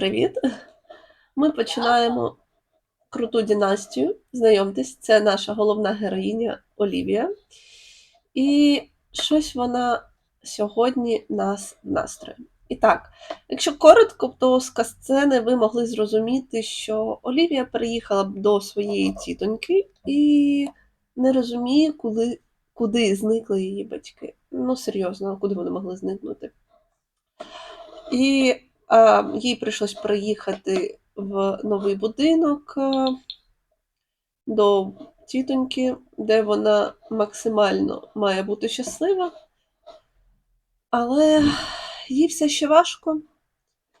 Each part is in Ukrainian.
привіт! Ми починаємо круту династію. Знайомтесь, це наша головна героїня Олівія. І щось вона сьогодні нас в настрої. І так, якщо коротко, то з касцени ви могли зрозуміти, що Олівія переїхала б до своєї тітоньки і не розуміє, куди, куди зникли її батьки. Ну, серйозно, куди вони могли зникнути. І їй прийшлось приїхати в новий будинок до тітоньки, де вона максимально має бути щаслива. Але їй все ще важко.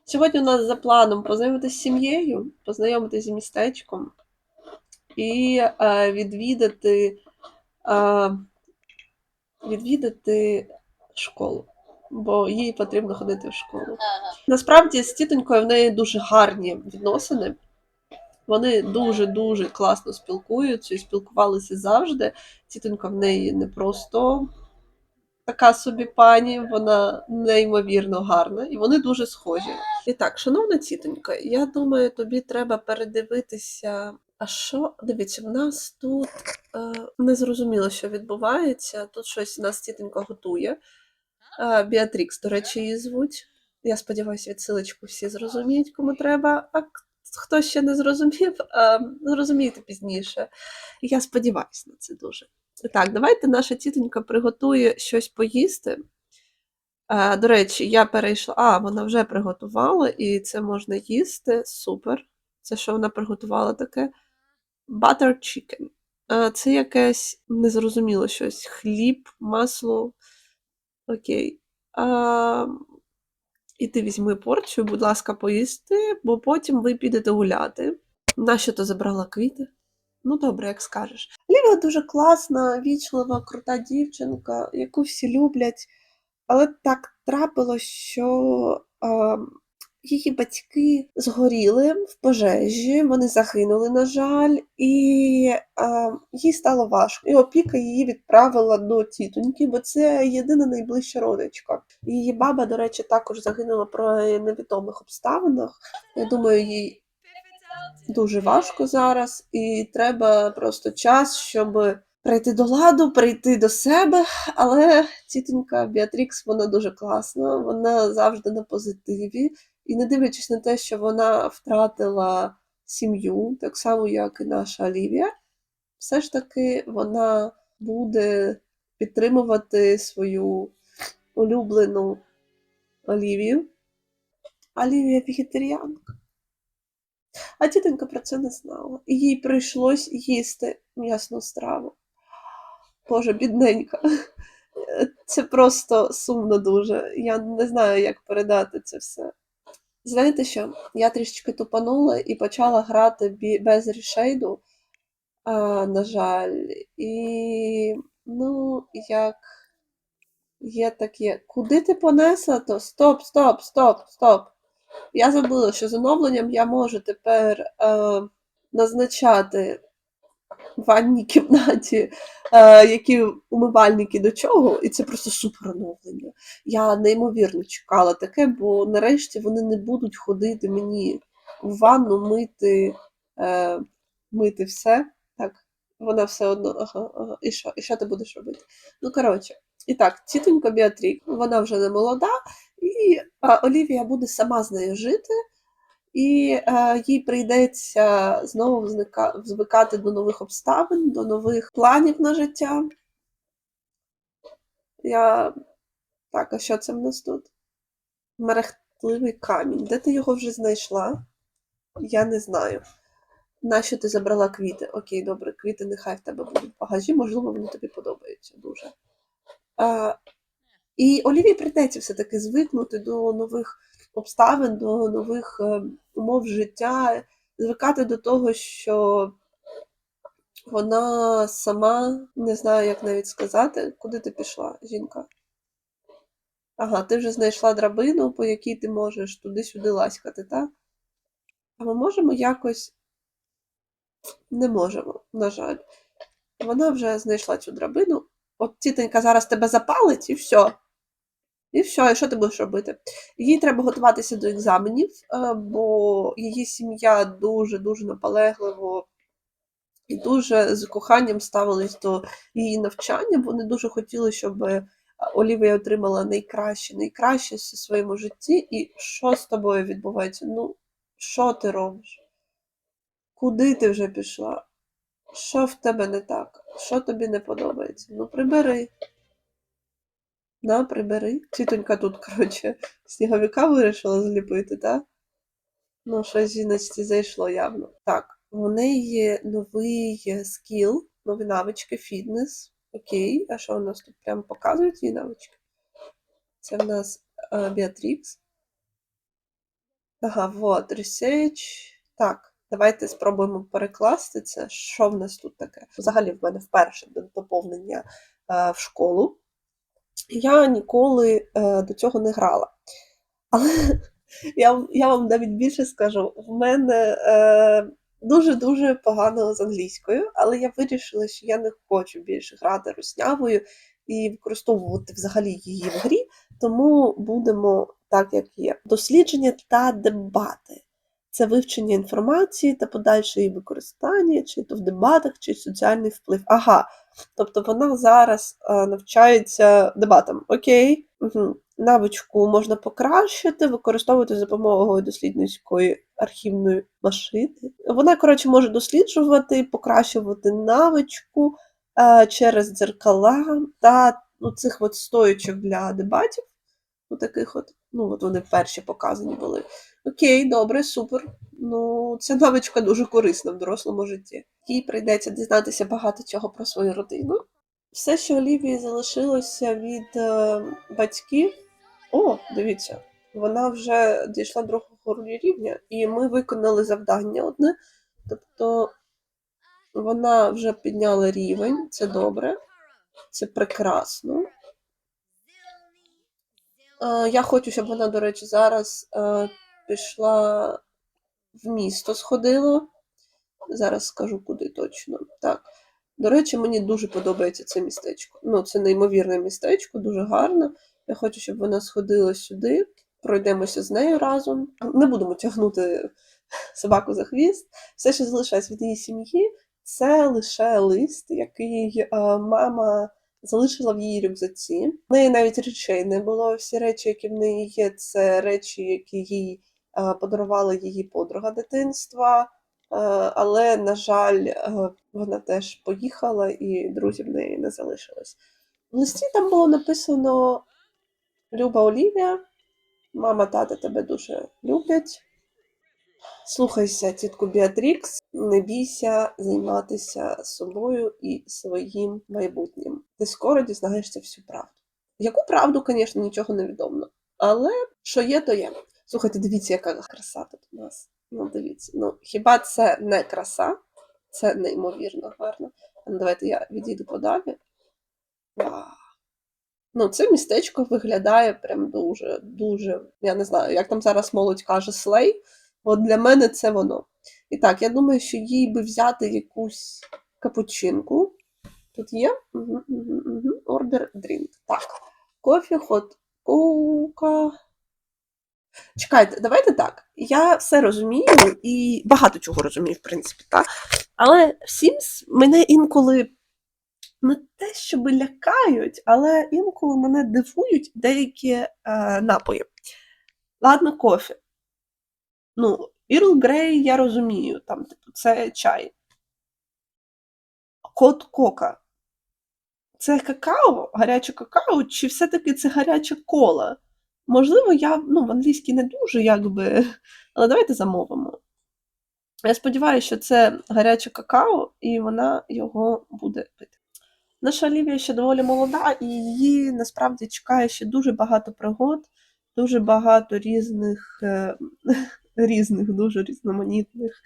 Сьогодні у нас за планом познайомитися з сім'єю, познайомитися з містечком і а, відвідати, відвідати школу, бо їй потрібно ходити в школу. Насправді з тітонькою в неї дуже гарні відносини. Вони дуже-дуже класно спілкуються і спілкувалися завжди. Тітонька в неї не просто така собі пані, вона неймовірно гарна, і вони дуже схожі. І так, шановна тітонька, я думаю, тобі треба передивитися. А що? Дивіться, в нас тут е, не зрозуміло, що відбувається. Тут щось нас тітонька готує. Біатрікс, до речі, її звуть. Я сподіваюся, відсилочку всі зрозуміють, кому треба. А хто ще не зрозумів, зрозумієте пізніше. Я сподіваюся на це дуже. Так, давайте наша тітонька приготує щось поїсти. До речі, я перейшла. А, вона вже приготувала, і це можна їсти. Супер. Це що вона приготувала таке? Butter chicken. Це якесь незрозуміло щось. Хліб, масло. Окей. А, і ти візьми порцію, будь ласка, поїсти, бо потім ви підете гуляти. Нащо ти забрала квіти? Ну, добре, як скажеш. Лівія дуже класна, вічлива, крута дівчинка, яку всі люблять. Але так трапилось, що е, її батьки згоріли в пожежі, вони загинули, на жаль, і е, їй стало важко. І опіка її відправила до тітоньки, бо це єдина найближча родичка. Її баба, до речі, також загинула при невідомих обставинах. Я думаю, їй дуже важко зараз, і треба просто час, щоб прийти до ладу, прийти до себе. Але тітонька Біатрікс, вона дуже класна, вона завжди на позитиві. І не дивлячись на те, що вона втратила сім'ю, так само, як і наша Олівія, все ж таки вона буде підтримувати свою улюблену Олівію. Олівія вегетаріанка. А тітонька про це не знала. І їй прийшлось їсти м'ясну страву. Боже, бідненька. Це просто сумно дуже. Я не знаю, як передати це все. Знаєте що? Я трішечки тупанула і почала грати бі- без рішейду, на жаль. І, ну, як є таке. Куди ти понесла то? Стоп, стоп, стоп, стоп. Я забула, що з оновленням я можу тепер е, назначати в ванній кімнаті, е, які умивальники до чого, і це просто супер оновлення. Я неймовірно чекала таке, бо нарешті вони не будуть ходити мені в ванну мити, е, мити все. Так, вона все одно. Ага, ага. І що? І що ти будеш робити? Ну, коротше, і так, тітонька Біатрік, вона вже не молода, і а, Олівія буде сама з нею жити, і е, їй прийдеться знову зника- звикати до нових обставин, до нових планів на життя. Я. Так, а що це в нас тут? Мерехтливий камінь. Де ти його вже знайшла? Я не знаю. Нащо ти забрала квіти? Окей, добре, квіти нехай в тебе будуть в багажі, можливо, вони тобі подобаються дуже. А, і Олівії прийдеться все-таки звикнути до нових обставин, до нових е, умов життя, звикати до того, що вона сама не знаю, як навіть сказати, куди ти пішла, жінка. Ага, ти вже знайшла драбину, по якій ти можеш туди-сюди ласькати, так? А ми можемо якось. Не можемо, на жаль. Вона вже знайшла цю драбину. От тітонька зараз тебе запалить і все. І все, і що ти будеш робити? Їй треба готуватися до екзаменів, е, бо її сім'я дуже-дуже наполегливо і дуже з коханням ставились до її навчання. Вони дуже хотіли, щоб Олівія отримала найкраще, найкраще в своєму житті. І що з тобою відбувається? Ну, що ти робиш? Куди ти вже пішла? Що в тебе не так? Що тобі не подобається? Ну, прибери. На, прибери. Тітонька тут, коротше, сніговика вирішила зліпити, так? Ну, щось жіночці зайшло явно. Так, у неї є новий е, скіл, нові навички, фітнес. Окей, а що у нас тут прямо показують її навички? Це в нас е, Біатрікс. Ага, вот, research. Так, давайте спробуємо перекласти це. Що в нас тут таке? Взагалі, в мене вперше доповнення е, в школу. Я ніколи е, до цього не грала. Але я, я вам навіть більше скажу: в мене е, дуже-дуже погано з англійською, але я вирішила, що я не хочу більше грати руснявою і використовувати взагалі її в грі, тому будемо так, як є. Дослідження та дебати. Це вивчення інформації та подальше її використання, чи то в дебатах, чи соціальний вплив. Ага, тобто вона зараз е, навчається дебатам. Окей, угу. навичку можна покращити, використовувати за допомогою дослідницької архівної машини. Вона, коротше, може досліджувати, покращувати навичку е, через дзеркала та ну, цих от стоючок для дебатів. У таких от, ну от вони перші показані були. Окей, добре, супер. Ну, ця навичка дуже корисна в дорослому житті. Їй прийдеться дізнатися багато чого про свою родину. Все, що Олівії залишилося від е, батьків. О, дивіться, вона вже дійшла другого рівня, і ми виконали завдання одне. Тобто вона вже підняла рівень, це добре, це прекрасно. Е, я хочу, щоб вона, до речі, зараз е, пішла в місто сходила. Зараз скажу куди точно. Так. До речі, мені дуже подобається це містечко. Ну, це неймовірне містечко, дуже гарно. Я хочу, щоб вона сходила сюди, пройдемося з нею разом. Не будемо тягнути собаку за хвіст. Все, що залишається від її сім'ї, це лише лист, який е, мама залишила в її рюкзаці. В неї навіть речей не було. Всі речі, які в неї є, це речі, які їй подарувала її подруга дитинства. Е, але, на жаль, е, вона теж поїхала і друзів в неї не залишилось. В листі там було написано Люба Олівія, мама, тата тебе дуже люблять. Слухайся, тітку Біатрікс, не бійся займатися собою і своїм майбутнім. Ти скоро дізнаєшся всю правду. Яку правду, звісно, нічого не відомо. Але що є, то є. Слухайте, дивіться, яка краса тут у нас. Ну, дивіться. Ну, хіба це не краса? Це неймовірно гарно. Ну, давайте я відійду подалі. Вау. Ну, це містечко виглядає прям дуже, дуже. Я не знаю, як там зараз молодь каже, слей. От для мене це воно. І так, я думаю, що їй би взяти якусь капучинку. Тут є угу, угу, угу. ордер дрінк. Так. Кофі, хот кока. Чекайте, давайте так. Я все розумію і багато чого розумію, в принципі, так? Але Sims мене інколи не те, щоб лякають, але інколи мене дивують деякі е, напої. Ладно, кофе. Ну, Ірл Грей я розумію, там, типу, це чай. Кот кока. Це какао, гаряче какао, чи все-таки це гаряча кола? Можливо, я ну, в англійській не дуже, якби, але давайте замовимо. Я сподіваюся, що це гаряче какао, і вона його буде пити. Наша Олівія ще доволі молода, і її насправді чекає ще дуже багато пригод, дуже багато різних, е, різних, дуже різноманітних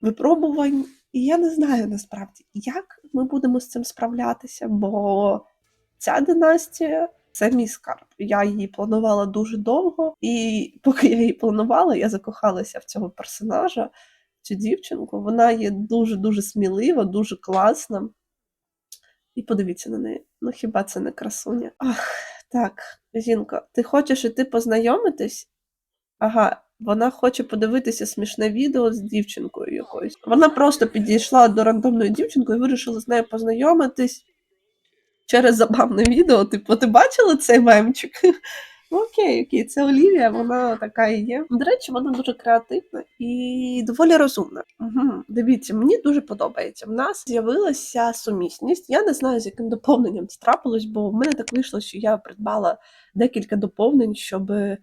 випробувань. І я не знаю насправді, як ми будемо з цим справлятися, бо ця династія це мій скарб. Я її планувала дуже довго, і поки я її планувала, я закохалася в цього персонажа, цю дівчинку. Вона є дуже-дуже смілива, дуже класна. І подивіться на неї. Ну хіба це не красуня? Ах, Так, жінко, ти хочеш іти познайомитись? Ага, вона хоче подивитися смішне відео з дівчинкою якоюсь. Вона просто підійшла до рандомної дівчинки і вирішила з нею познайомитись через забавне відео. Типу, ти бачила цей мемчик? Ну, окей, окей, це Олівія, вона така і є. До речі, вона дуже креативна і доволі розумна. Угу. Дивіться, мені дуже подобається. В нас з'явилася сумісність. Я не знаю, з яким доповненням це трапилось, бо в мене так вийшло, що я придбала декілька доповнень, щоб е,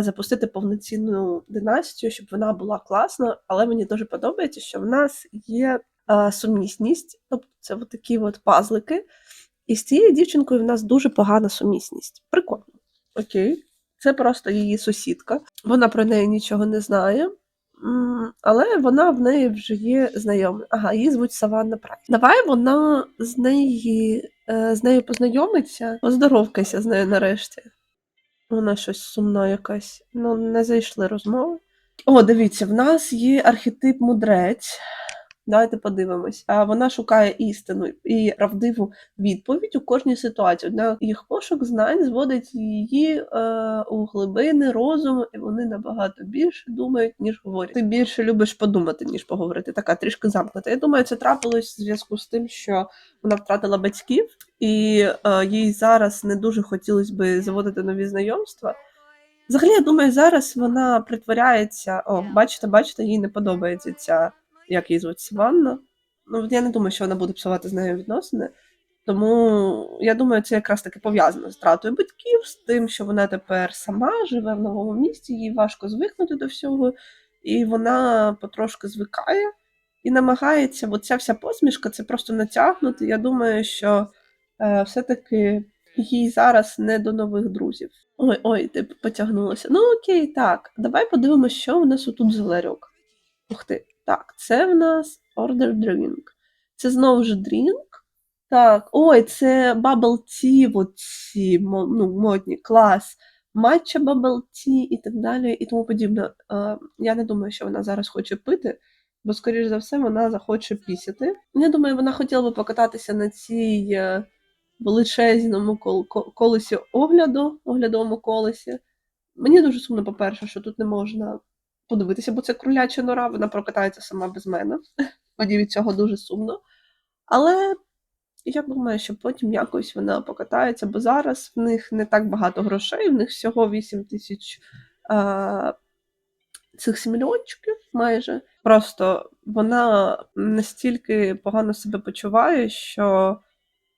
запустити повноцінну династію, щоб вона була класна. Але мені дуже подобається, що в нас є е, сумісність, тобто це от такі от пазлики. І з цією дівчинкою в нас дуже погана сумісність. Прикольно. Окей. Це просто її сусідка. Вона про неї нічого не знає. Але вона в неї вже є знайома. Ага, її звуть Саванна Прайс. Давай вона з неї е, з нею познайомиться, поздоровкайся з нею нарешті. Вона щось сумна якась. Ну, не зайшли розмови. О, дивіться, в нас є архетип мудрець. Давайте подивимось. А вона шукає істину і правдиву відповідь у кожній ситуації. Однак їх пошук знань зводить її е, у глибини розуму, і вони набагато більше думають, ніж говорять. Ти більше любиш подумати, ніж поговорити. Така трішки замкнута. Я думаю, це трапилось в зв'язку з тим, що вона втратила батьків, і е, їй зараз не дуже хотілося би заводити нові знайомства. Взагалі, я думаю, зараз вона притворяється. О, бачите, бачите, їй не подобається ця як її звуть Саванна. Ну, я не думаю, що вона буде псувати з нею відносини. Тому я думаю, це якраз таки пов'язано з втратою батьків, з тим, що вона тепер сама живе в новому місті, їй важко звикнути до всього, і вона потрошки звикає і намагається, бо ця вся посмішка це просто натягнути. Я думаю, що е, все-таки їй зараз не до нових друзів. Ой, ой, ти потягнулася. Ну окей, так. Давай подивимося, що у нас отут за ларьок. Ух ти. Так, це в нас Order Drink. Це знову ж дрінк. Так, ой, це Bubble Tea, от ці мо- ну, модні, клас. Матча Bubble Tea і так далі, і тому подібне. Я не думаю, що вона зараз хоче пити, бо, скоріш за все, вона захоче пісяти. Я думаю, вона хотіла би покататися на цій е, величезному кол- ко- колесі огляду, оглядовому колесі. Мені дуже сумно, по-перше, що тут не можна подивитися, бо це кроляча нора, вона прокатається сама без мене. Мені від цього дуже сумно. Але я думаю, що потім якось вона покатається, бо зараз в них не так багато грошей, в них всього 8 тисяч а, цих сімільончиків майже. Просто вона настільки погано себе почуває, що.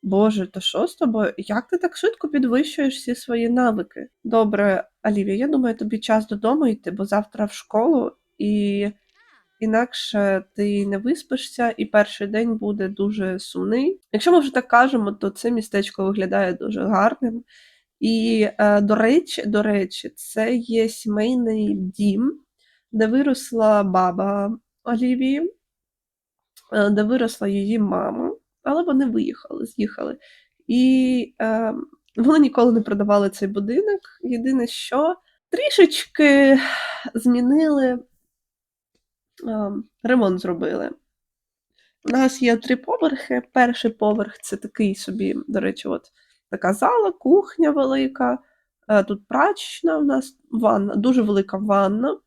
Боже, то що з тобою? Як ти так швидко підвищуєш всі свої навики? Добре, Алівія, я думаю, тобі час додому йти, бо завтра в школу, і інакше ти не виспишся, і перший день буде дуже сумний. Якщо ми вже так кажемо, то це містечко виглядає дуже гарним. І, е, до речі, до речі, це є сімейний дім, де виросла баба Олівії, е, де виросла її мама але вони виїхали, з'їхали. І е, вони ніколи не продавали цей будинок. Єдине, що трішечки змінили, ремонт зробили. У нас є три поверхи. Перший поверх це такий собі, до речі, от така зала, кухня велика. Тут прачечна у нас ванна, дуже велика ванна,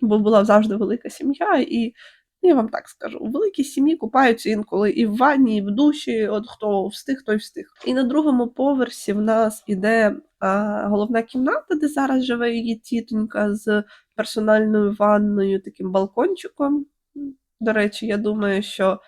бо була завжди велика сім'я, і я вам так скажу, у великій сім'ї купаються інколи і в ванні, і в душі, от хто встиг, той встиг. І на другому поверсі в нас іде а, головна кімната, де зараз живе її тітонька з персональною ванною, таким балкончиком. До речі, я думаю, що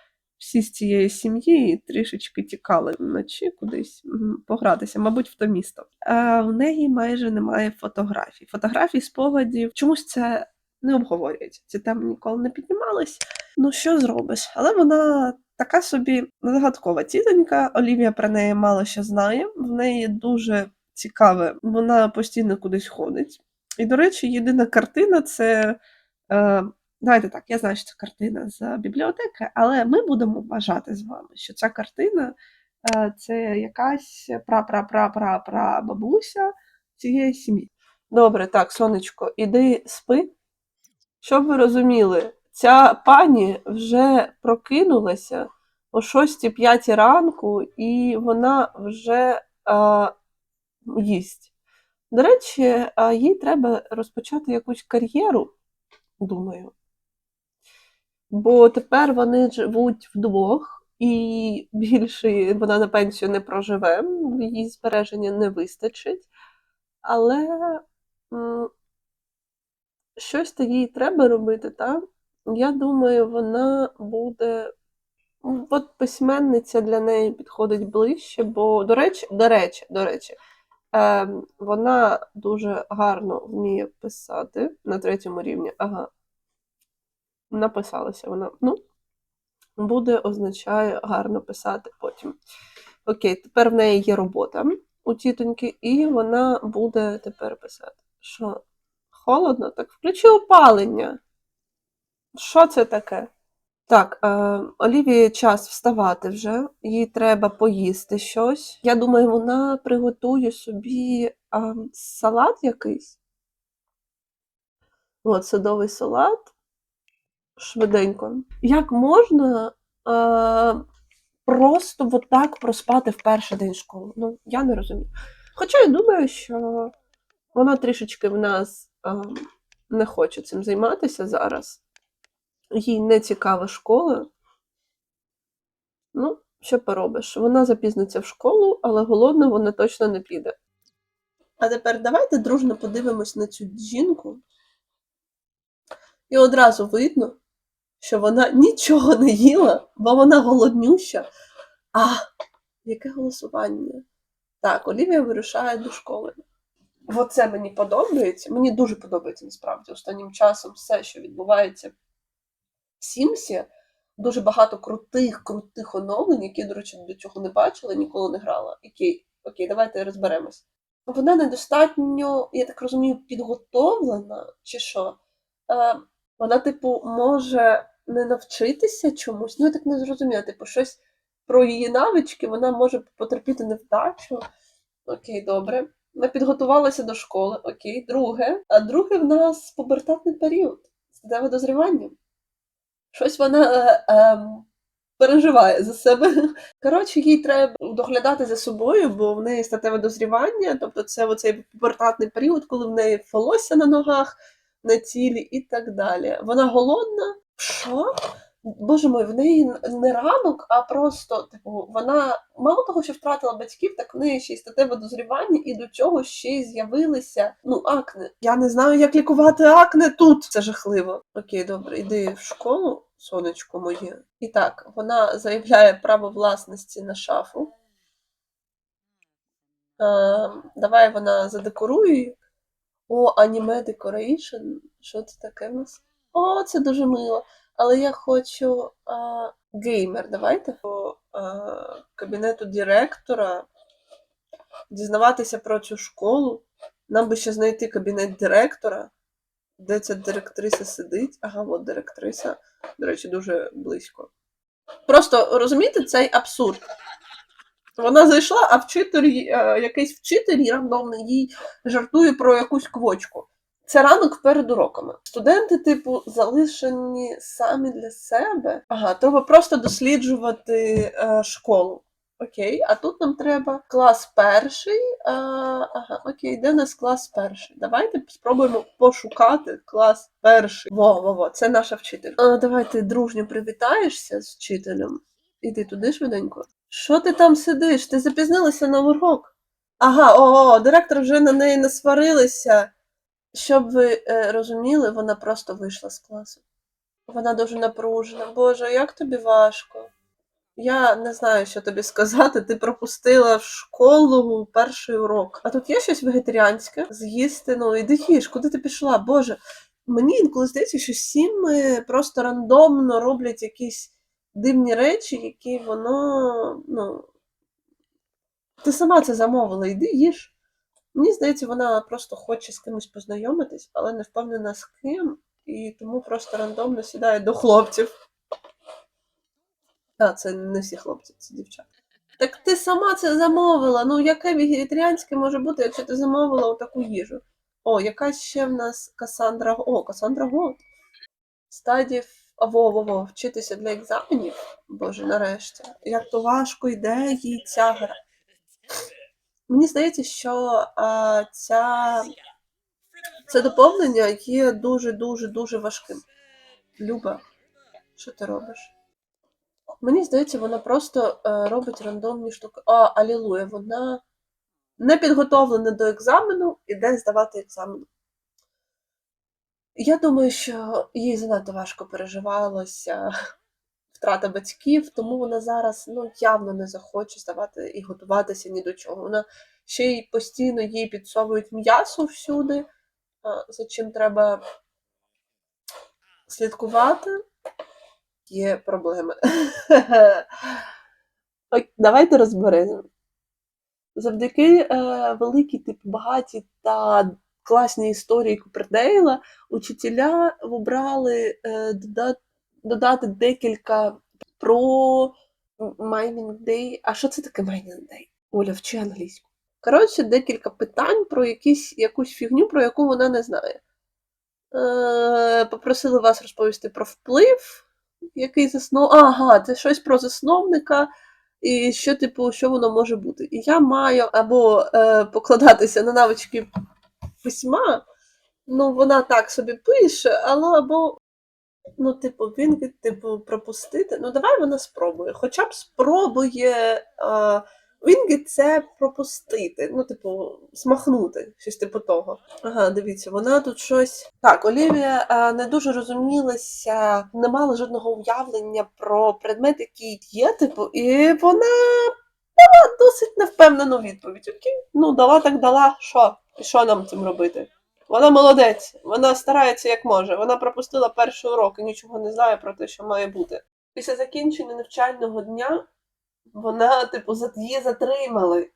всі з цієї сім'ї трішечки тікали вночі кудись погратися, мабуть, в то місто. А в неї майже немає фотографій. Фотографій, спогадів. Чомусь це не обговорюється. Ці теми ніколи не піднімались. Ну, що зробиш? Але вона така собі загадкова тітонька. Олівія про неї мало що знає. В неї дуже цікаве, вона постійно кудись ходить. І, до речі, єдина картина це. Е, Давайте так, я знаю, що це картина з бібліотеки, але ми будемо вважати з вами, що ця картина е, це якась пра-пра-пра-пра-пра бабуся цієї сім'ї. Добре, так, сонечко, іди спи. Щоб ви розуміли, ця пані вже прокинулася о 6-5 ранку, і вона вже а, їсть. До речі, а їй треба розпочати якусь кар'єру, думаю. Бо тепер вони живуть вдвох, і більше вона на пенсію не проживе, її збереження не вистачить. Але щось то їй треба робити, так? Я думаю, вона буде. От письменниця для неї підходить ближче, бо, до речі, до речі, до речі, ем, вона дуже гарно вміє писати на третьому рівні. Ага, написалася вона. Ну, буде означає гарно писати потім. Окей, тепер в неї є робота у тітоньки, і вона буде тепер писати. Що? Холодно? Так включи опалення. Що це таке? Так, е, Олівії час вставати вже, їй треба поїсти щось. Я думаю, вона приготує собі е, салат якийсь. От, садовий салат. Швиденько. Як можна е, просто от так проспати в перший день школи? Ну, я не розумію. Хоча я думаю, що вона трішечки в нас не хоче цим займатися зараз. Їй не цікава школа. Ну, що поробиш? Вона запізниться в школу, але голодна вона точно не піде. А тепер давайте дружно подивимось на цю жінку. І одразу видно, що вона нічого не їла, бо вона голоднюща. А, яке голосування? Так, Олівія вирушає до школи. Оце мені подобається. Мені дуже подобається насправді останнім часом все, що відбувається в Сімсі. Дуже багато крутих, крутих оновлень, які, до речі, до цього не бачила, ніколи не грала. Окей, окей, давайте розберемось. Вона недостатньо, я так розумію, підготовлена, чи що? Е, вона, типу, може не навчитися чомусь. Ну, я так не зрозуміла. Типу, щось про її навички, вона може потерпіти невдачу. Окей, добре. Ми підготувалися до школи, окей, друге. А друге в нас пубертатний період, статеве дозрівання. Щось вона е, е, переживає за себе. Коротше, їй треба доглядати за собою, бо в неї статеве дозрівання, тобто це оцей пубертатний період, коли в неї волосся на ногах, на тілі і так далі. Вона голодна. Що? Боже мой, в неї не ранок, а просто, типу, вона мало того, що втратила батьків, так в неї ще й статеве дозрівання, і до цього ще й з'явилися ну, акне. Я не знаю, як лікувати акне тут. Це жахливо. Окей, добре, йди в школу, сонечко моє. І так, вона заявляє право власності на шафу. А, давай вона задекорує. О, аніме декорейшн. Що це таке в нас? О, це дуже мило. Але я хочу а, геймер. Давайте по а, кабінету директора дізнаватися про цю школу. Нам би ще знайти кабінет директора, де ця директриса сидить. Ага, от директриса. До речі, дуже близько. Просто розумієте цей абсурд. Вона зайшла, а вчитель, е, якийсь вчитель рандомний їй жартує про якусь квочку. Це ранок перед уроками. Студенти, типу, залишені самі для себе. Ага, треба просто досліджувати е, школу. Окей, а тут нам треба клас перший. Е, ага, окей, де у нас клас перший? Давайте спробуємо пошукати клас перший. Во, во, во, це наша вчитель. А, давай ти дружньо привітаєшся з вчителем. Іди туди швиденько. Що ти там сидиш? Ти запізнилася на урок. Ага, о, о, директор вже на неї насварилися. Щоб ви е, розуміли, вона просто вийшла з класу. Вона дуже напружена. Боже, як тобі важко? Я не знаю, що тобі сказати. Ти пропустила в школу перший урок. А тут є щось вегетаріанське з'їсти. Ну, іди їж, куди ти пішла? Боже, мені інколи здається, що сіми просто рандомно роблять якісь дивні речі, які воно. ну. Ти сама це замовила, йди їж. Мені здається, вона просто хоче з кимось познайомитись, але не впевнена з ким, і тому просто рандомно сідає до хлопців. А, це не всі хлопці, це дівчата. Так ти сама це замовила. Ну, яке вегетаріанське може бути, якщо ти замовила отаку їжу? О, якась ще в нас Касандра. О, Касандра Год. Стадів. Во-во-во, вчитися для екзаменів. Боже, нарешті. Як то важко йде їй ця гра. Мені здається, що а, ця, це доповнення є дуже дуже важким. Люба, що ти робиш? Мені здається, вона просто е, робить рандомні штуки. А, алілуя, вона не підготовлена до екзамену, іде здавати екзамен. Я думаю, що їй занадто важко переживалося втрата батьків, тому вона зараз ну, явно не захоче здавати і готуватися ні до чого. Вона ще й постійно їй підсовують м'ясо всюди, за чим треба слідкувати. Є проблеми. Давайте розберемо. Завдяки е, великій, типу, багатій та класній історії Купердейла учителя обрали е, дода- додати декілька про майнінг Day. А що це таке майнінг Day? Оля, вчи англійську. Коротше, декілька питань про якісь, якусь фігню, про яку вона не знає. Е, попросили вас розповісти про вплив, який заснов. Ага, це щось про засновника, і що, типу, що воно може бути. І я маю або е, покладатися на навички письма, ну, вона так собі пише, але або, ну, типу, він, типу, пропустити. Ну, давай вона спробує. Хоча б спробує. Е, Вінгіт це пропустити, ну, типу, смахнути, щось типу того. Ага, дивіться, вона тут щось. Так, Олівія е, не дуже розумілася, не мала жодного уявлення про предмет, який є, типу, і вона дала досить невпевнену відповідь. Окей, ну дала так дала. Що? І що нам цим робити? Вона молодець, вона старається як може. Вона пропустила перший урок і нічого не знає про те, що має бути. Після закінчення навчального дня вона, типу, її затримали.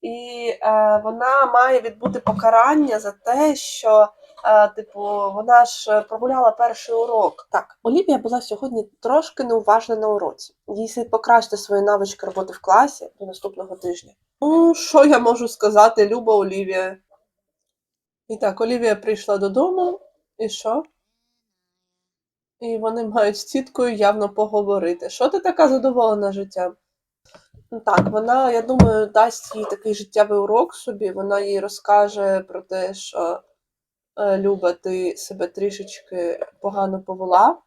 І е, вона має відбути покарання за те, що, е, типу, вона ж прогуляла перший урок. Так, Олівія була сьогодні трошки неуважна на уроці. Їй слід покращити свої навички роботи в класі до наступного тижня. Ну, що я можу сказати, Люба Олівія? І так, Олівія прийшла додому, і що? І вони мають з тіткою явно поговорити. Що ти така задоволена життям? Так, вона, я думаю, дасть їй такий життєвий урок собі. Вона їй розкаже про те, що е, Люба, ти себе трішечки погано повела.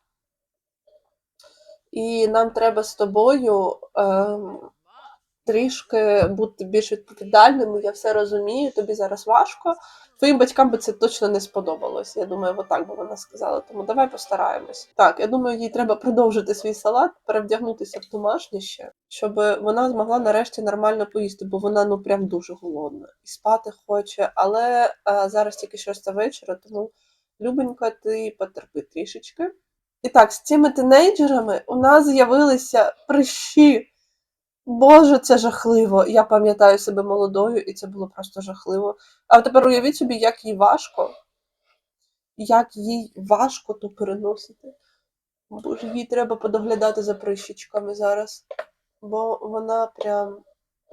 І нам треба з тобою ем, трішки бути більш відповідальними. Я все розумію, тобі зараз важко. Твоїм батькам би це точно не сподобалось. Я думаю, отак би вона сказала. Тому давай постараємось. Так, я думаю, їй треба продовжити свій салат, перевдягнутися в домашнє ще, щоб вона змогла нарешті нормально поїсти, бо вона ну прям дуже голодна і спати хоче. Але е, зараз тільки шоста вечора, тому любенька, ти потерпи трішечки. І так, з цими тинейджерами у нас з'явилися прищі. Боже, це жахливо. Я пам'ятаю себе молодою, і це було просто жахливо. А тепер уявіть собі, як їй важко, як їй важко то переносити. Боже, їй треба подоглядати за прищічками зараз, бо вона прям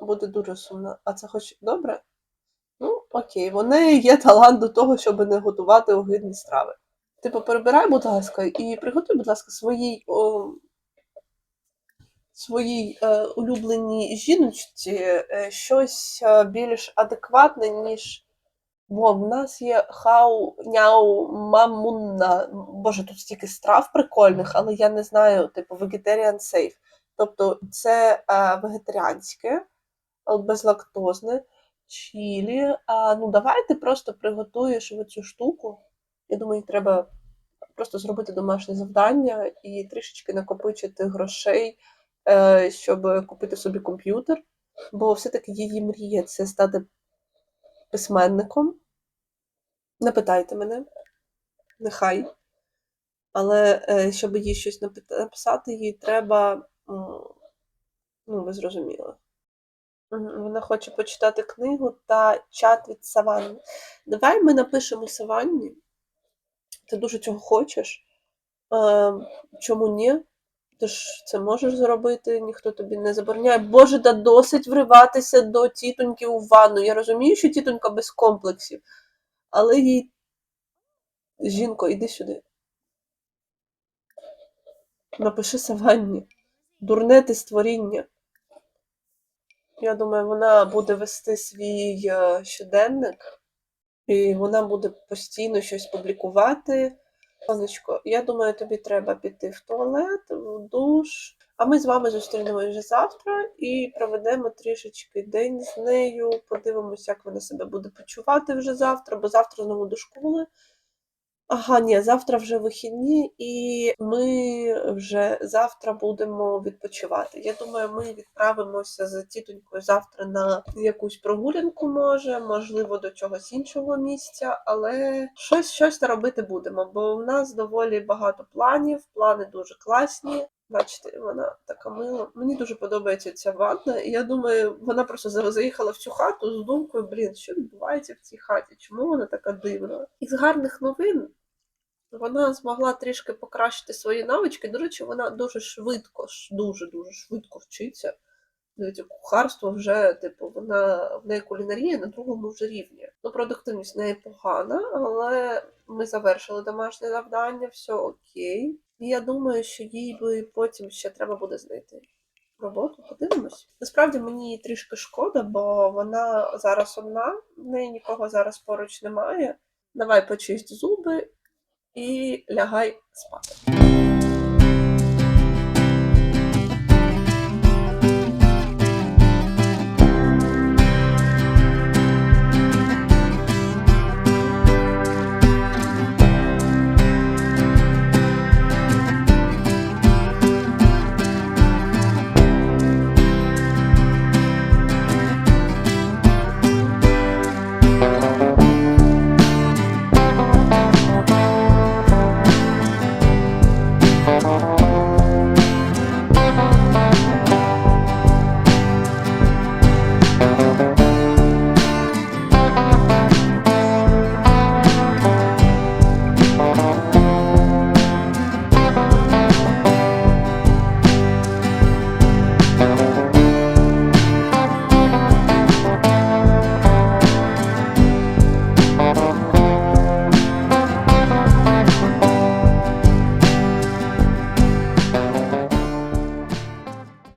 буде дуже сумна. А це хоч добре? Ну, окей, в неї є талант до того, щоб не готувати огидні страви. Типу, перебирай, будь ласка, і приготуй, будь ласка, своїй о, своїй е, улюбленій жіночці е, щось е, більш адекватне, ніж. Бо в нас є хау няу мамунна. Боже, тут стільки страв прикольних, але я не знаю, типу, vegetarian safe. Тобто це вегетаріанське, безлактозне, чілі. А, ну, давай ти просто приготуєш цю штуку. Я думаю, треба просто зробити домашнє завдання і трішечки накопичити грошей, щоб купити собі комп'ютер. Бо все-таки її мрія це стати письменником. Не питайте мене, нехай. Але е, щоб їй щось написати, їй треба. Ну, ви зрозуміли. Вона хоче почитати книгу та чат від Саванни. Давай ми напишемо Саванні. Ти дуже цього хочеш. Е, чому ні? Ти ж це можеш зробити, ніхто тобі не забороняє. Боже, да досить вриватися до тітоньки у ванну. Я розумію, що тітонька без комплексів, але їй. Жінко, іди сюди. Напиши Саванні. Дурне ти створіння. Я думаю, вона буде вести свій е, щоденник, і вона буде постійно щось публікувати. Сонечко, я думаю, тобі треба піти в туалет, в душ. А ми з вами зустрінемося вже завтра і проведемо трішечки день з нею. Подивимося, як вона себе буде почувати вже завтра, бо завтра знову до школи. Ага, ні, завтра вже вихідні, і ми вже завтра будемо відпочивати. Я думаю, ми відправимося з тітонькою завтра на якусь прогулянку, може, можливо, до чогось іншого місця, але щось щось робити будемо, бо в нас доволі багато планів, плани дуже класні. Бачите, вона така мила. Мені дуже подобається ця ванна. І я думаю, вона просто заїхала в цю хату з думкою, блін, що відбувається в цій хаті? Чому вона така дивна? Із гарних новин вона змогла трішки покращити свої навички. До речі, вона дуже швидко, дуже дуже швидко вчиться. Навіть кухарство вже, типу, вона в неї кулінарія на другому вже рівні. Ну, продуктивність в неї погана, але ми завершили домашнє завдання, все окей. І я думаю, що їй би потім ще треба буде знайти роботу. Подивимось. Насправді мені трішки шкода, бо вона зараз одна, в неї нікого зараз поруч немає. Давай почисть зуби і лягай спати.